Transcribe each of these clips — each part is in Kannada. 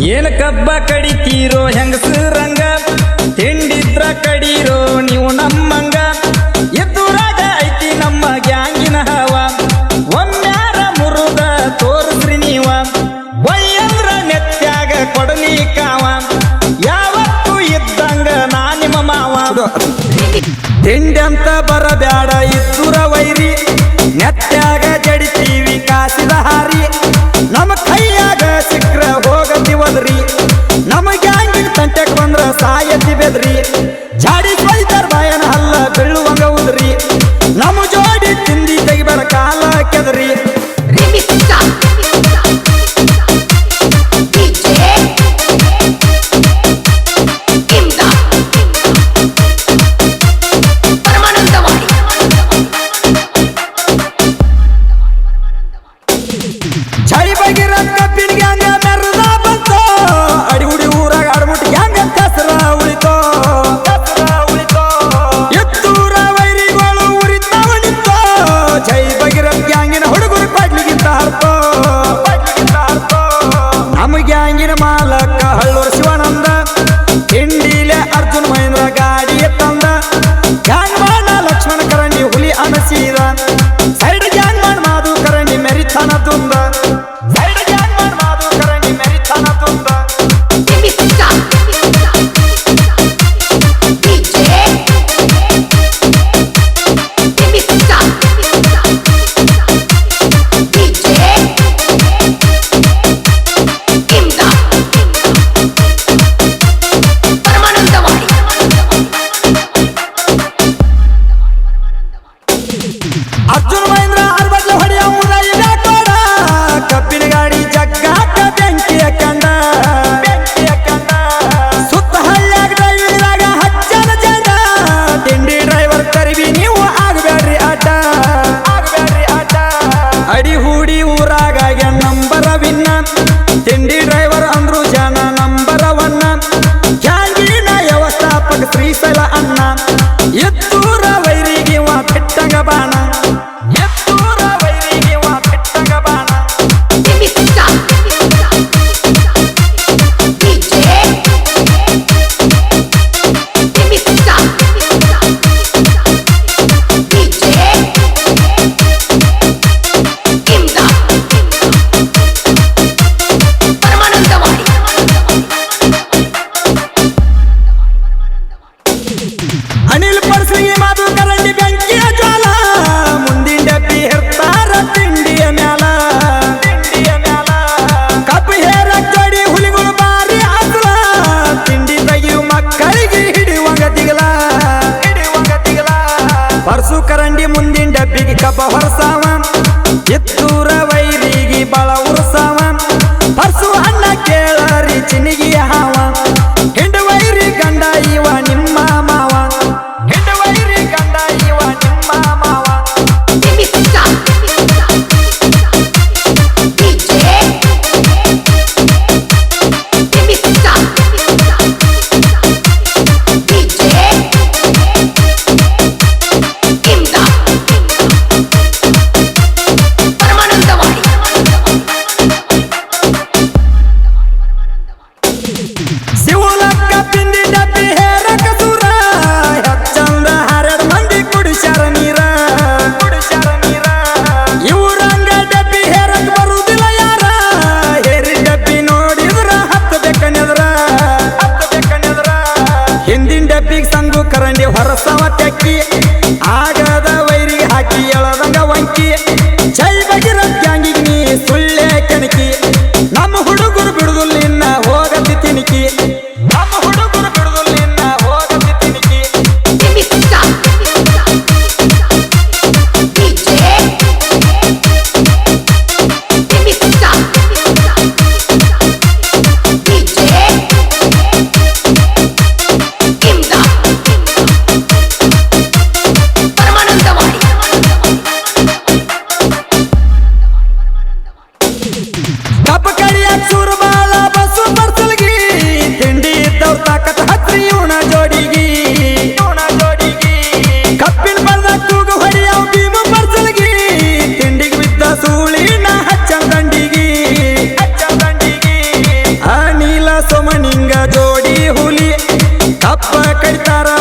ಏನ ಕಬ್ಬ ಕಡಿತೀರೋ ಹೆಂಗಸರಂಗ? ತಿಂಡಿದ್ರ ಕಡೀರೋ ನೀವು ನಮ್ಮಂಗ? ಎದ್ದು ರಾಜ ಐತಿ ನಮ್ಮ ಗ್ಯಾಂಗಿನ ಹವ. ಒಮ್ಮ್ಯಾರ ಮುರುದ ತೋರಿಸ್ರಿ ನೀವ. ಬೈಯಂದ್ರ ನೆತ್ತಾಗ ಕೊಡಲಿ ಕಾವ. ಯಾವತ್ತು ಇದ್ದಂಗ ನಾ ನಿಮ್ಮ ಮಾವ. ತಿಂಡಿ ಅಂತ ಬರಬ್ಯಾಡ ಇತ್ತು Remix bella i'm not. ಶಪ ಹೊರಸಾವ ಎತ್ತು ডাকাই তারা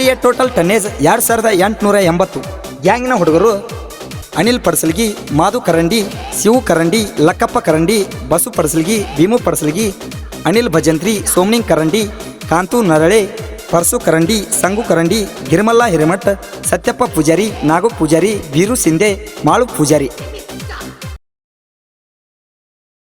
ಗಾಡಿಯ ಟೋಟಲ್ ಟನ್ನೇಜ್ ಎರಡು ಸಾವಿರದ ಎಂಟುನೂರ ಎಂಬತ್ತು. ಗ್ಯಾಂಗ್ನ ಹುಡುಗರು ಅನಿಲ್ ಪಡಸಲ್ಗಿ ಮಾಧು ಕರಂಡಿ, ಶಿವು ಕರಂಡಿ, ಲಕ್ಕಪ್ಪ ಕರಂಡಿ, ಬಸು ಪಡಸಲ್ಗಿ ಭೀಮು ಪಡಸಲ್ಗಿ ಅನಿಲ್ ಭಜಂತ್ರಿ, ಸೋಮನಿಂಗ್ ಕರಂಡಿ, ಕಾಂತು ನರಳೆ, ಪರಸು ಕರಂಡಿ, ಸಂಗು ಕರಂಡಿ, ಗಿರಿಮಲ್ಲ ಹಿರೇಮಠ್, ಸತ್ಯಪ್ಪ ಪೂಜಾರಿ, ನಾಗು ಪೂಜಾರಿ ವೀರು ಸಿಂಧೆ, ಮಾಳು ಪೂಜಾರಿ.